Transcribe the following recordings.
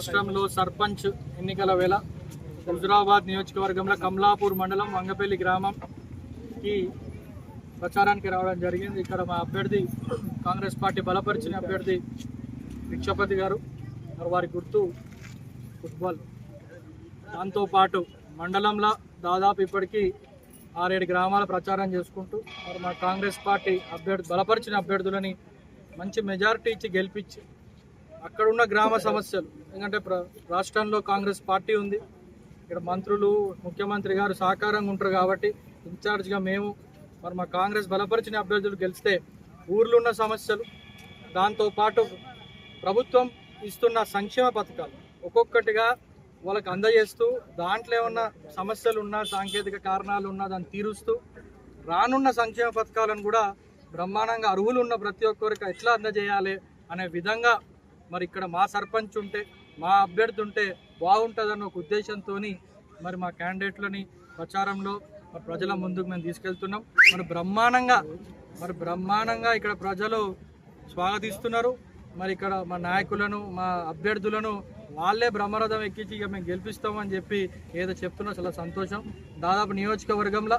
రాష్ట్రంలో సర్పంచ్ ఎన్నికల వేళ హుజురాబాద్ నియోజకవర్గంలో కమలాపూర్ మండలం వంగపల్లి గ్రామంకి ప్రచారానికి రావడం జరిగింది. ఇక్కడ మా అభ్యర్థి కాంగ్రెస్ పార్టీ బలపరిచిన అభ్యర్థి భిక్షపతి గారు. వారి గుర్తు ఫుట్బాల్. దాంతోపాటు మండలంలో దాదాపు ఇప్పటికీ ఆరేడు గ్రామాల ప్రచారం చేసుకుంటూ మరి మా కాంగ్రెస్ పార్టీ అభ్యర్థి బలపరిచిన అభ్యర్థులని మంచి మెజారిటీ ఇచ్చి గెలిపించి అక్కడున్న గ్రామ సమస్యలు. ఎందుకంటే ప్ర రాష్ట్రంలో కాంగ్రెస్ పార్టీ ఉంది. ఇక్కడ మంత్రులు ముఖ్యమంత్రి గారు సహకారంగా ఉంటారు కాబట్టి ఇన్ఛార్జ్గా మేము మరి మా కాంగ్రెస్ బలపరిచిన అభ్యర్థులు గెలిస్తే ఊర్లో ఉన్న సమస్యలు దాంతోపాటు ప్రభుత్వం ఇస్తున్న సంక్షేమ పథకాలు ఒక్కొక్కటిగా వాళ్ళకి అందజేస్తూ దాంట్లో ఏమన్నా సమస్యలు ఉన్నా సాంకేతిక కారణాలు ఉన్నా దాన్ని తీరుస్తూ రానున్న సంక్షేమ పథకాలను కూడా బ్రహ్మాండంగా అర్హులు ఉన్న ప్రతి ఒక్కరికి ఎట్లా అందజేయాలి అనే విధంగా మరి ఇక్కడ మా సర్పంచ్ ఉంటే మా అభ్యర్థి ఉంటే బాగుంటుందన్న ఒక ఉద్దేశంతో మరి మా క్యాండిడేట్లని ప్రచారంలో మరి ప్రజల ముందుకు మేము తీసుకెళ్తున్నాం. మరి బ్రహ్మాండంగా మరి బ్రహ్మాండంగా ఇక్కడ ప్రజలు స్వాగతిస్తున్నారు. మరి ఇక్కడ మా నాయకులను మా అభ్యర్థులను వాళ్ళే బ్రహ్మరథం ఎక్కించి ఇక మేము గెలిపిస్తామని చెప్పి ఏదో చెప్తున్నా చాలా సంతోషం. దాదాపు నియోజకవర్గంలో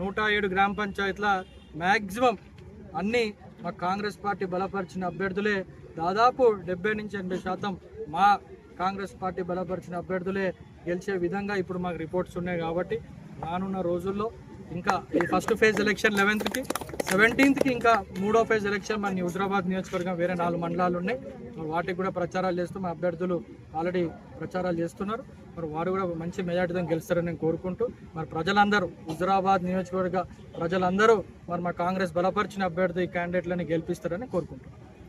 నూట ఏడు గ్రామ పంచాయతీల మ్యాక్సిమం అన్ని మా కాంగ్రెస్ పార్టీ బలపరిచిన అభ్యర్థులే దాదాపు డెబ్బై నుంచి ఎనభై శాతం మా కాంగ్రెస్ పార్టీ బలపరిచిన అభ్యర్థులే గెలిచే విధంగా ఇప్పుడు మాకు రిపోర్ట్స్ ఉన్నాయి కాబట్టి రానున్న రోజుల్లో ఇంకా ఈ ఫస్ట్ ఫేజ్ ఎలక్షన్ లెవెన్త్కి సెవెంటీన్త్కి ఇంకా మూడో ఫేజ్ ఎలక్షన్ మన హుజరాబాద్ నియోజకవర్గం వేరే నాలుగు మండలాలు ఉన్నాయి. మరి వాటికి కూడా ప్రచారాలు చేస్తూ మా అభ్యర్థులు ఆల్రెడీ ప్రచారాలు చేస్తున్నారు. మరి వారు కూడా మంచి మెజార్టీతో గెలుస్తారని నేను కోరుకుంటూ మరి ప్రజలందరూ హుజరాబాద్ నియోజకవర్గ ప్రజలందరూ మరి మా కాంగ్రెస్ బలపరిచిన అభ్యర్థి క్యాండిడేట్లని గెలిపిస్తారని కోరుకుంటున్నాను